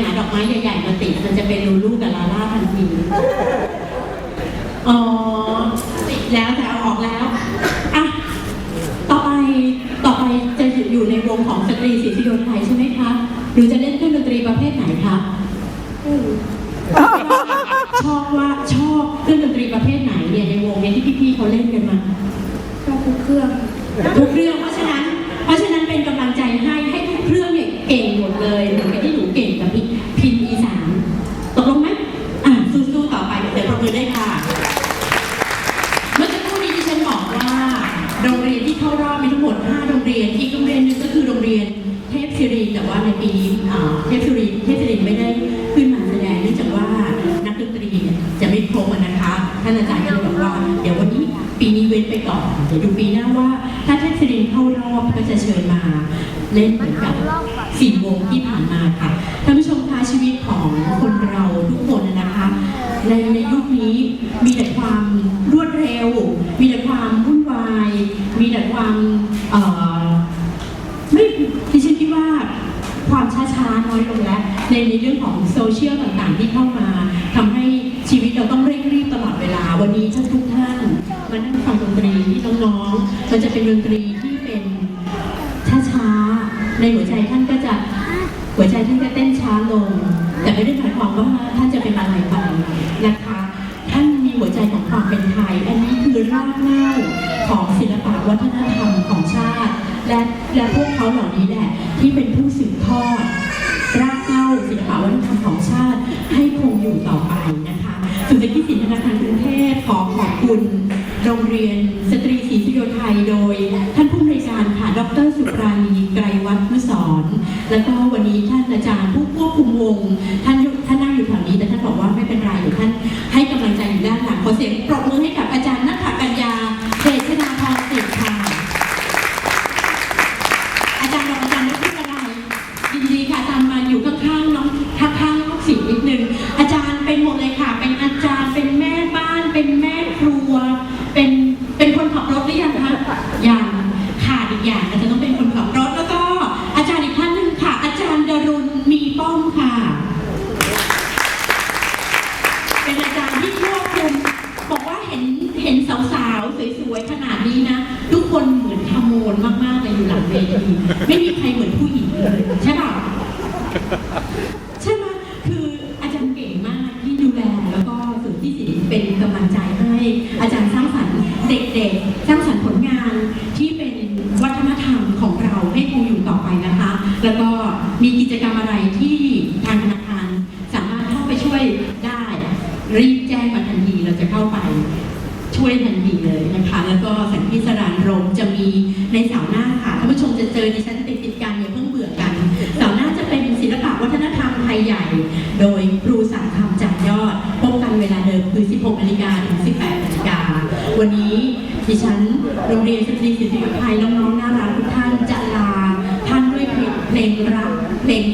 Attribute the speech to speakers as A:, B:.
A: หาดอกไม้ใหญ่ๆมาติดมันจะเป็นลูลูกับลาล่าทันทีอ๋อติดแล้วแต่เอาออกแล้วอะต่อไปต่อไปจะอยู่ในวงของสตรีสีสิโดไทยใช่ไหมคะหรือจะเล่นเครื่องดนตรีประเภทไหนคะชอบว่าชอบเครื่องดนตรีประเภทไหนเนี่ยในวงเนี่ยที่พี่ๆเขาเล่นกันมา
B: ชอบทุกเครื่อง
A: ทุกเรื่อง มือด้วยค่ะ เมื่อสักครู่นี้ที่ฉันบอกว่าโรงเรียนที่เข้ารอบมีทั้งหมด 5 โรงเรียน อีกโรงเรียนหนึงก็คือโรงเรียนเทพศิรินแต่ว่าในปีนี้เทพศิรินเทพศิรินไม่ได้ขึ้นมาแสดงเนื่องจากว่านักดนตรีจะไม่ครบนะคะ ท่านอาจารย์ก็เลยบอกว่า เดี๋ยววันนี้ปีนี้เว้นไปก่อน เดี๋ยวดูปีหน้าว่า ถ้าเทพศิรินเข้ารอบก็จะเชิญมาเล่นเหมือนกับสี่วงที่ผ่านมาค่ะชีวิตของคนเราทุกคนนะคะ ในในยุคนี้มีแต่ความรวดเร็ว มีแต่ความวุ่นวาย มีแต่ ความไม่ที่ฉันคิดว่าความช้าๆน้อยลงแล้ว ในในเรื่องของโซเชียลต่างๆที่เข้ามาทำให้ชีวิตเราต้องเร่งรีบตลอดเวลา วันนี้ท่านทุกท่านมานั่งฟังดนตรีที่น้องๆมันจะเป็นดนตรีที่เป็นช้าๆในหัวใจท่านก็จะหัวใจท่านจะเต้นช้าลง แต่ไม่ได้หมายความว่าท่านจะเป็นอะไรไปนะคะ ท่านมีหัวใจของความเป็นไทย อันนี้คือรากเหง้า วัฒนธรรมของชาติ และและพวกเขาเหล่านี้แหละ ที่เป็นผู้สืบทอดรากเหง้าศิลปวัฒนธรรมของชาติให้คงอยู่ต่อไปนะคะสุนทรกิจสินธนาคารกรุงเทพขอขอบคุณโรงเรียนสตรีศรีสุโยไทยโดย ท่านผู้อำนวยการค่ะดรสุปราณีไกรวัฒน์นุสรณ์แล้วก็วันนี้ท่านอาจารย์ผู้ควบคุมวงท่านท่านนั่งอยู่แถวนี้แต่ท่านบอกว่าไม่เป็นไรเดี๋ยวท่านให้กำลังใจอยู่ด้านหลังขอเสียงปรบมือให้กับอาจารย์นัทธกัญญาเดชนาพรสิทธิ์ค่ะ อาจารย์บอกอาจารย์ไม่พูดอะไรยินดีค่ะอาจารย์มาอยู่ข้างๆน้องข้างๆน้องสิงห์นิดนึง อาจารย์เป็นหมดเลยค่ะ เป็นอาจารย์เป็นแม่บ้าน เป็นแม่ครัว เป็นเป็นคนขับรถหรือยังคะยังขาดอีกอย่างอาจจะต้องเป็นคนขับรถแล้วก็ อาจารย์อีกท่านหนึ่งค่ะ อาจารย์ดรุณมีป้อมค่ะ เป็นอาจารย์ที่ควบคุมบอกว่าเห็นเห็นสาวๆสวยๆขนาดนี้นะ ทุกคนเหมือนขโมนมากๆเลยอยู่หลังเวทีไม่มีใครเหมือนผู้หญิงเลยใช่ป่ะใช่ไหมคืออาจารย์เก่งมากที่ดูแลแล้วก็สุดที่สิเป็นกำลังใจให้อาจารย์สร้างสรรค์เด็กๆ สร้างสรรค์ผลงานที่เป็นวัฒนธรรมของเราให้คงอยู่ต่อไปนะคะ แล้วก็มีกิจกรรมอะไรที่ทางธนาคารสามารถเข้าไปช่วยได้รีบแจ้งมาทันทีเราจะเข้าไป ช่วยทันทีเลยนะคะ แล้วก็สันติสรานรมจะมีในเสาร์หน้าค่ะท่านผู้ชมจะเจอดิฉันติดติดกันอย่าเพิ่งเบื่อกันเสาร์หน้าจะเป็นศิลปะวัฒนธรรมไทยใหญ่ โดยครูสังคำจันยอดพบกันเวลาเดิมคือ 16นาฬิกาถึง 18นาฬิกาวันนี้ดิฉันโรงเรียนสตรีศิลปไทยน้องๆน่ารักทุกท่านจะลาท่านด้วยเพลงรักเพลง